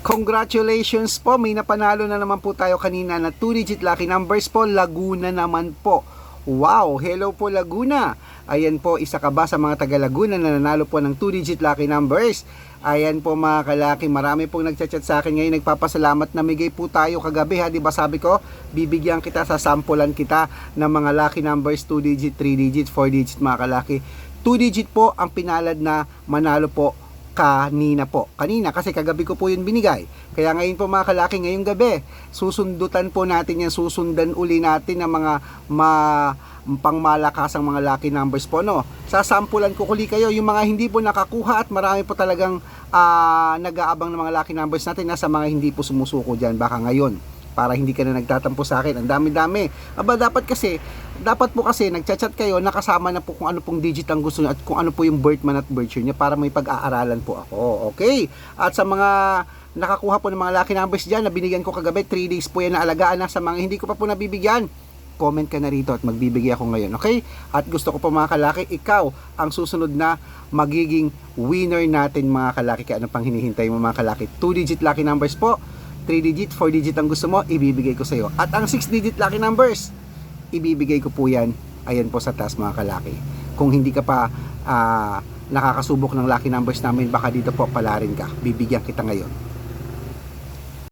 Congratulations po, may napanalo na naman po tayo kanina na 2-digit lucky numbers po, Laguna naman po. Wow, hello po Laguna. Ayan po, isa ka ba sa mga taga Laguna na nanalo po ng 2-digit lucky numbers? Ayan po mga kalaki, marami pong nagchat-chat sa akin ngayon, nagpapasalamat na migay po tayo kagabi ha, di ba sabi ko, bibigyan kita sa sampulan kita ng mga lucky numbers 2 digit, 3 digit, 4 digit mga kalaki. 2 digit po ang pinalad na manalo po kanina po. Kanina kasi kagabi ko po yun binigay. Kaya ngayon po mga kalaki, ngayong gabi, susundutan po natin yan, susundan uli natin ng mga ma pangmalakasang mga lucky numbers po no. Sasampulan ko kuli kayo yung mga hindi po nakakuha at marami po talagang ah, nag-aabang ng mga lucky numbers natin nasa mga hindi po sumusuko diyan baka ngayon para hindi ka na nagtatampo sa akin. Ang dami-dami. Aba, dapat kasi, dapat po kasi, nagchat-chat kayo, nakasama na po kung ano pong digit ang gusto niyo at kung ano po yung birth man at birth niya para may pag-aaralan po ako. Okay? At sa mga nakakuha po ng mga lucky numbers dyan na binigyan ko kagabi, 3 days po yan na alagaan na sa mga hindi ko pa po nabibigyan comment ka na rito at magbibigay ako ngayon, okay? At gusto ko po mga kalaki, ikaw ang susunod na magiging winner natin mga kalaki. Kaya ano pang hinihintay mo mga kalaki? 2-digit lucky numbers po, 3-digit, 4-digit ang gusto mo, ibibigay ko sa iyo. At ang 6-digit lucky numbers, ibibigay ko po yan, ayan po sa taas mga kalaki. Kung hindi ka pa ah, nakakasubok ng lucky numbers namin, baka dito po pala rin ka. Bibigyan kita ngayon.